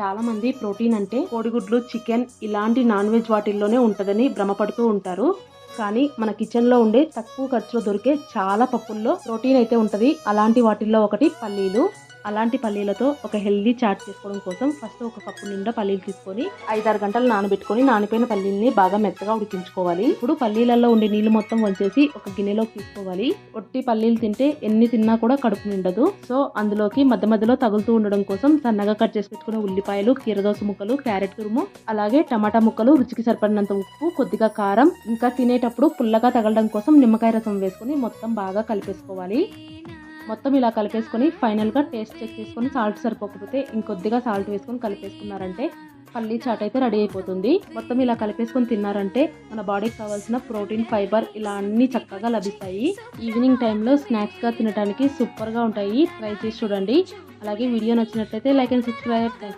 చాలా మంది ప్రోటీన్ అంటే కోడిగుడ్లు చికెన్ ఇలాంటి నాన్ వెజ్ వాటిల్లోనే ఉంటుందని భ్రమపడుతూ ఉంటారు. కానీ మన కిచెన్లో ఉండే తక్కువ ఖర్చులో దొరికే చాలా పప్పుల్లో ప్రోటీన్ అయితే ఉంటది. అలాంటి వాటిల్లో ఒకటి పల్లీలు. అలాంటి పల్లీలతో ఒక హెల్దీ చాట్ చేసుకోవడం కోసం ఫస్ట్ ఒక కప్పు నిండా పల్లీలు తీసుకొని ఐదారు గంటలు నానబెట్టుకొని నానిపోయిన పల్లీల్ని బాగా మెత్తగా ఉడికించుకోవాలి. ఇప్పుడు పల్లీలలో ఉండే నీళ్ళు మొత్తం వంచేసి ఒక గిన్నెలోకి తీసుకోవాలి. ఒట్టి పల్లీలు తింటే ఎన్ని తిన్నా కూడా కడుపు నిండదు. సో అందులోకి మధ్య మధ్యలో తగులుతూ ఉండడం కోసం సన్నగా కట్ చేసి పెట్టుకున్న ఉల్లిపాయలు కీరదోస ముక్కలు క్యారెట్ తురుము అలాగే టమాటా ముక్కలు రుచికి సరిపడినంత ఉప్పు కొద్దిగా కారం ఇంకా తినేటప్పుడు పుల్లగా తగలడం కోసం నిమ్మకాయ రసం వేసుకుని మొత్తం బాగా కలిపేసుకోవాలి. మొత్తం ఇలా కలిపేసుకొని ఫైనల్గా టేస్ట్ చెక్ చేసుకొని సాల్ట్ సరిపోకపోతే ఇంకొద్దిగా సాల్ట్ వేసుకొని కలిపేసుకున్నారంటే పల్లీ చాట్ అయితే రెడీ అయిపోతుంది. మొత్తం ఇలా కలిపేసుకొని తిన్నారంటే మన బాడీకి కావాల్సిన ప్రోటీన్ ఫైబర్ ఇలా అన్ని చక్కగా లభిస్తాయి. ఈవినింగ్ టైంలో స్నాక్స్గా తినడానికి సూపర్గా ఉంటాయి. ట్రై చేసి చూడండి. అలాగే వీడియో నచ్చినట్లయితే లైక్ అండ్ సబ్స్క్రైబ్.